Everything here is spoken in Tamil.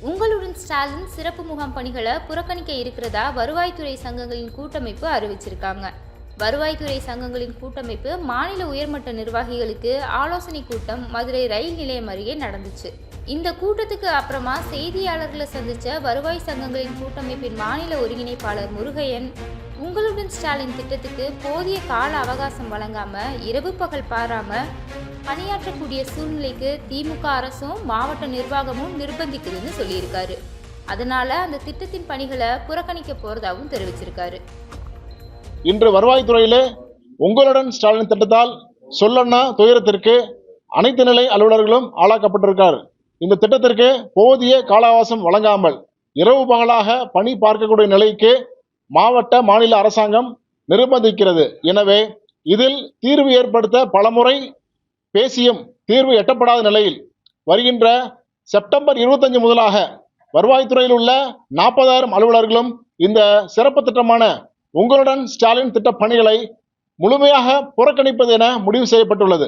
உங்களுடன் ஸ்டாலின் சிறப்பு முகாம் பணிகளை புறக்கணிக்க இருக்கிறதா வருவாய்த்துறை சங்கங்களின் கூட்டமைப்பு அறிவிச்சிருக்காங்க. வருவாய்த்துறை சங்கங்களின் கூட்டமைப்பு மாநில உயர்மட்ட நிர்வாகிகளுக்கு ஆலோசனை கூட்டம் மதுரை ரயில் நிலையம் அருகே நடந்துச்சு. இந்த கூட்டத்துக்கு அப்புறமா செய்தியாளர்களை சந்திச்ச வருவாய் சங்கங்களின் கூட்டமைப்பின் மாநில ஒருங்கிணைப்பாளர் முருகையன் உங்களுடன் ஸ்டாலின் திட்டத்துக்கு போதிய கால அவகாசம் வழங்காம இரவு பகல் பாராம பணியாற்றக்கூடிய சூழ்நிலைக்கு திமுக அரசும் மாவட்ட நிர்வாகமும் நிர்பந்திக்குதுன்னு சொல்லியிருக்காரு. அதனால அந்த திட்டத்தின் பணிகளை புறக்கணிக்க போறதாகவும் தெரிவிச்சிருக்காரு. இன்று வருவாய்த்துறையிலே உங்களுடன் ஸ்டாலின் திட்டத்தால் சொல்லண்ணா துயரத்திற்கு அனைத்து நிலை அலுவலர்களும் ஆளாக்கப்பட்டிருக்கார். இந்த திட்டத்திற்கு போதிய கால அவகாசம் வழங்காமல் இரவு பகலாக பணி பார்க்கக்கூடிய நிலைக்கு மாவட்ட மாநில அரசாங்கம் நிர்பந்திக்கிறது. எனவே இதில் தீர்வு ஏற்படுத்த பலமுறை பேசியும் தீர்வு எட்டப்படாத நிலையில் வருகின்ற செப்டம்பர் இருபத்தஞ்சு முதலாக வருவாய்த்துறையில் உள்ள நாற்பதாயிரம் அலுவலர்களும் இந்த சிறப்பு திட்டமான உங்களுடன் ஸ்டாலின் திட்ட பணிகளை முழுமையாக புறக்கணிப்பது என முடிவு செய்யப்பட்டுள்ளது.